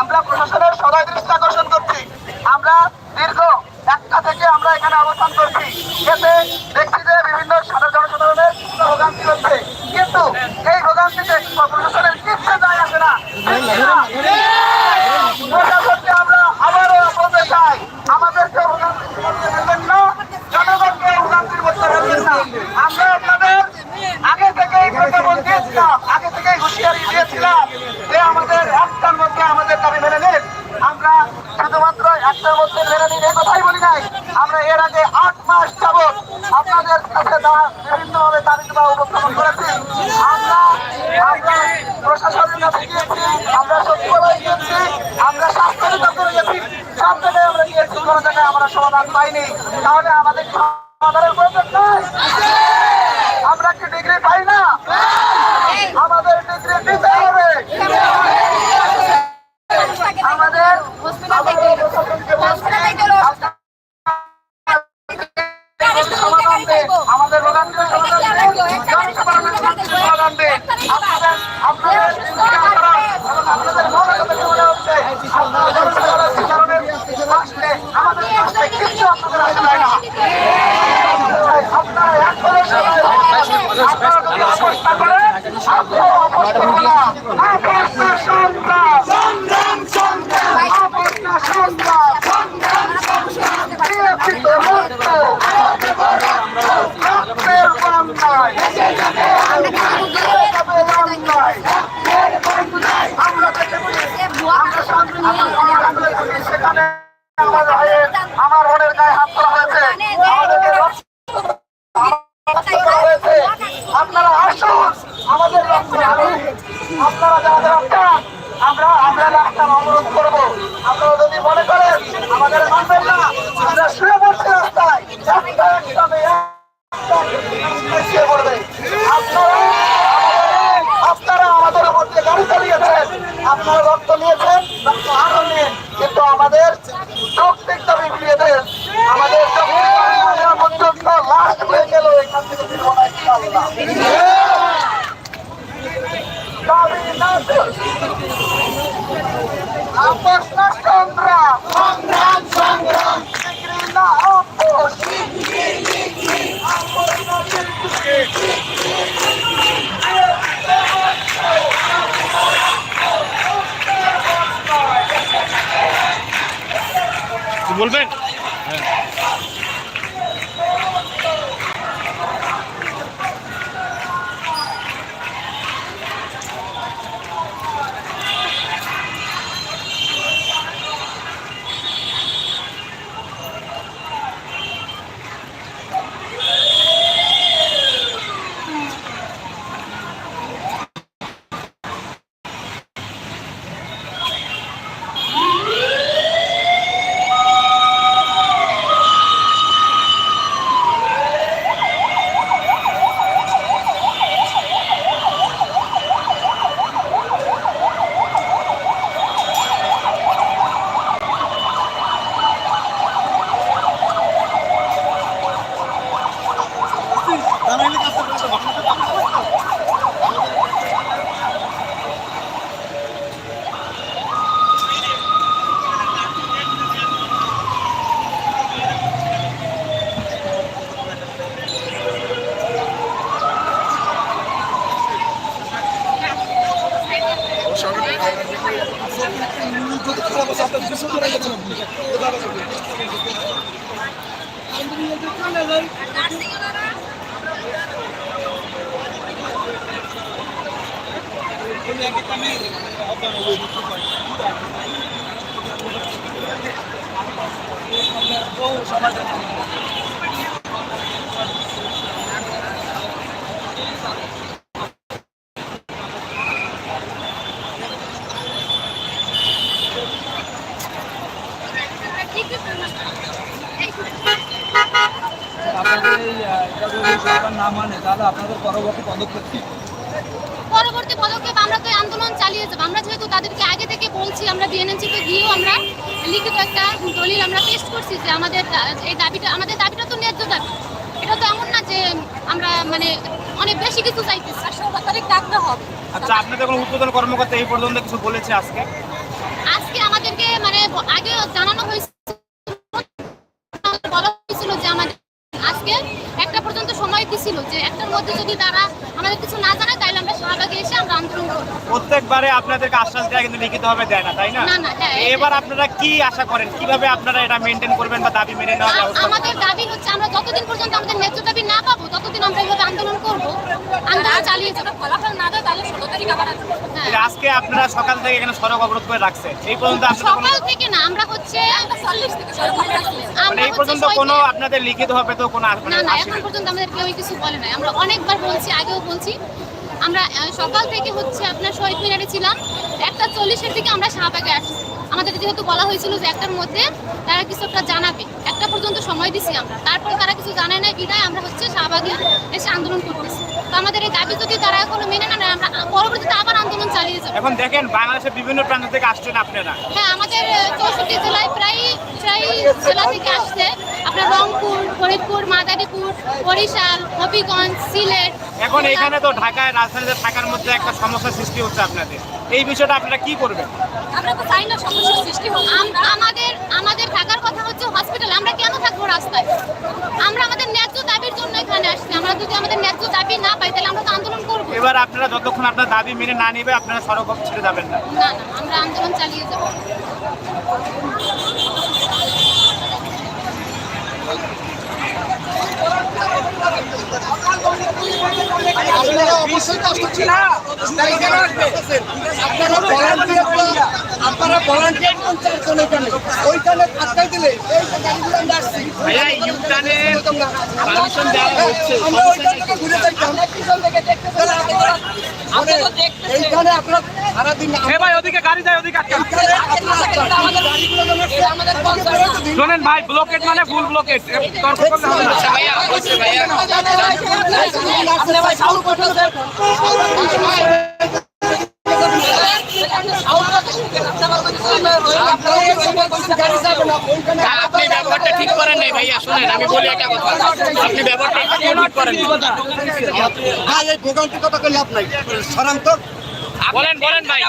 আমরা প্রশাসনের সদয় দৃষ্টি আকর্ষণ করছি। আমরা দীর্ঘ একটা থেকে আমরা এখানে অবস্থান করছি। এতে যে বিভিন্ন সাধারণ জনসাধারণের ভোগান্তি হচ্ছে কিন্তু এই ভোগান্তিতে প্রশাসনের কিচ্ছু যায় আসে না প্রশাসনকে আমরা আবারও বলতে চাই আমাদেরকে ভোগান্তির মধ্যে ফেলবেন না জনগণকে ভোগান্তির মধ্যে ফেলবেন না আমরা আপনাদের আগে থেকেই প্রজ্ঞাপন দিয়েছিলাম আগে থেকেই হুঁশিয়ারি দিয়েছিলাম যে আমাদের একটার মধ্যে আমাদের দাবি মেনে নিন আমরা শুধুমাত্র একটার মধ্যে মেনে নিন এই কথাই বলি নাই আমরা এর আগে আট মাস যাবৎ আপনাদের কাছে দা- বিভিন্নভাবে দাবি দেওয়া উপস্থাপন করেছি আমরা আমরা প্রশাসনের কাছে গিয়েছি আমরা সচিবালয়ে গিয়েছি আমরা স্বাস্থ্য অধিদপ্তরে গেছি সব জায়গায় কোনো জায়গায় আমরা সমাধান পাইনি, তাহলে আমাদের সমাধানের প্রয়োজন নাই। আমরা কি ডিগ্রি পাই না? আমাদের ডিগ্রি দিতে হবে। আমাদের আমাদের আপনাদের আপনাদের আপনাদের আসলে আমাদের আসলে কিছু আপনাদের আসে না আপনারা এক করে আপনারা অবস্থা করে আপনারা অবস্থা করা আপনার সংগ্রাম বলবেন আপনাদের এই আহ, এটা যদি সরকার না মানে তাহলে আপনাদের পরবর্তী পদক্ষেপ কি? পরবর্তী পদক্ষেপ আমরা তো আন্দোলন চালিয়ে যাব। আমরা যেহেতু তাদেরকে আগে থেকে বলছি আমরা বিএনএনসিতে গিয়েও আমরা লিখিত একটা দলিল আমরা পেস্ট করছি যে আমাদের এই দাবিটা আমাদের দাবিটা তো ন্যায্য দাবি। এটা তো এমন না যে আমরা মানে অনেক বেশি কিছু চাইতেছি। ষোলো তারিখ ডাকতে হবে। আচ্ছা আপনাদের কোনো উদ্বোধন কর্মকর্তা এই পর্যন্ত কিছু বলেছে আজকে? আজকে আমাদেরকে মানে আগে জানানো হয়েছিল আজকে একটা পর্যন্ত সময় দিছিল যে একটার মধ্যে যদি তারা আমাদের কিছু না জানায় তাহলে আমরা শাহবাগে এসে আমরা আন্দোলন করব। প্রত্যেকবারে আপনাদেরকে আশ্বাস দেওয়া কিন্তু লিখিতভাবে দেয় না তাই না? না, না, এবার আপনারা কি আশা করেন? কীভাবে আপনারা এটা মেনটেন করবেন বা দাবি মেনে নেওয়ার ব্যবস্থা? আমাদের দাবি হচ্ছে আমরা যতদিন পর্যন্ত আমাদের ন্যায্য দাবি না পাবো ততদিন আমরা এইভাবে আন্দোলন করব আন্দোলন চালিয়ে যাব ফলাফল না দেয় তাহলে ষোলো তারিখ আবার হ্যাঁ আজকে আপনারা সকাল থেকে এখানে সড়ক অবরোধ করে রাখছে এই পর্যন্ত সকাল থেকে না আমরা হচ্ছে মানে আমরা এই পর্যন্ত কোনো আপনাদের লিখিত হবে তো কোনো আস- না মানে না এখন পর্যন্ত আমাদের কেউ কিছু বলে নাই। আমরা অনেকবার বলছি আগেও বলছি। আমরা সকাল থেকে হচ্ছে আপনার শহীদ মিনারে ছিলাম। একটা চল্লিশের দিকে আমরা শাহবাগে আসছি। আমাদের যেহেতু বলা হয়েছিল যে একটার মধ্যে তারা কিছু একটা জানাবে। একটা পর্যন্ত সময় দিছি আমরা। তারপরে তারা কিছু জানায় নাই বিদায় আমরা হচ্ছে শাহবাগে এসে আন্দোলন করতেছি। তো আমাদের এই দাবি যদি তারা এখনও মেনে না নেয় আমরা পরবর্তীতে আবার আন্দোলন চালিয়ে যাব। এখন দেখেন বাংলাদেশের বিভিন্ন প্রান্ত থেকে আসছেন আপনারা। হ্যাঁ আমাদের চৌষট্টি জেলায় প্রায় প্রায় জেলা থেকে আসছে। আপনার রংপুর ফরিদপুর মাদারীপুর বরিশাল হবিগঞ্জ সিলেট। এখন এখানে তো ঢাকায় রাজধানীতে থাকার মধ্যে একটা সমস্যা সৃষ্টি হচ্ছে আপনাদের। এই বিষয়টা আপনারা কি করবেন? আমরা তো চাই না সমস্যার সৃষ্টি হোক। আমাদের আমাদের থাকার কথা হচ্ছে হসপিটালে আমরা কেন থাকব রাস্তায় আমরা আমাদের ন্যায্য দাবির জন্য এখানে আসছি আমরা যদি আমাদের ন্যায্য দাবি না পাই তাহলে আমরা তো আন্দোলন করব এবার আপনারা যতক্ষণ আপনার দাবি মেনে না নেবে আপনারা সড়ক ছেড়ে যাবেন না। না না আমরা আন্দোলন চালিয়ে যাব। আপনারা ভলান্টিয়ার ওইখানে আটকাই দিলে এই গাড়িগুলো আমরা আসছি। আমরা ওইখান থেকে ঘুরে আপনারা আমাদের এইখানে আপনারা সারাদিন ভাই ওদিকে গাড়ি যায় ওদিকে আপনারা শোনেন ভাই ব্লকেট মানে ফুল ব্লকেট তর্ক করলে হবে না। আপনি ভাই সাউন্ড করতেছেন। আপনি ব্যবহারটা ঠিক করেন নাই ভাইয়া শুনেন আমি বলি একটা কথা আপনি ব্যবহারটা ঠিক করেন ভাই এই ভোগান্তির কথা কই লাভ নাই সরাম তো বলেন বলেন ভাই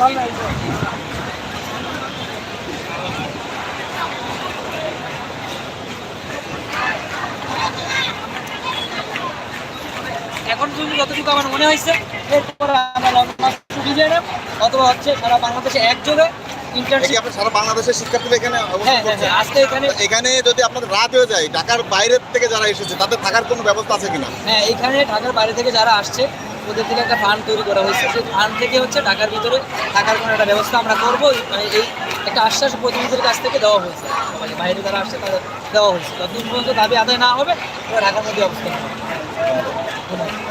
এখন পর্যন্ত যতটুকু আমার মনে হয়েছে এরপরে আমরা লং মার্চ ছুটি অথবা হচ্ছে সারা বাংলাদেশে একযোগে সারা বাংলাদেশের শিক্ষার্থীরা এখানে হ্যাঁ হ্যাঁ হ্যাঁ আজকে এখানে এখানে যদি আপনাদের রাত হয়ে যায় ঢাকার বাইরের থেকে যারা এসেছে তাদের থাকার কোনো ব্যবস্থা আছে কিনা? হ্যাঁ এখানে ঢাকার বাইরে থেকে যারা আসছে ওদের দিকে একটা ফান্ড তৈরি করা হয়েছে। সেই ফান্ড থেকে হচ্ছে ঢাকার ভিতরে থাকার কোনো একটা ব্যবস্থা আমরা করব। মানে এই একটা আশ্বাস প্রতিনিধিদের কাছ থেকে দেওয়া হয়েছে। মানে বাইরে যারা আসছে তাদের দেওয়া হয়েছে। যতদিন পর্যন্ত দাবি আদায় না হবে ওরা ঢাকার মধ্যে অবস্থান হবে।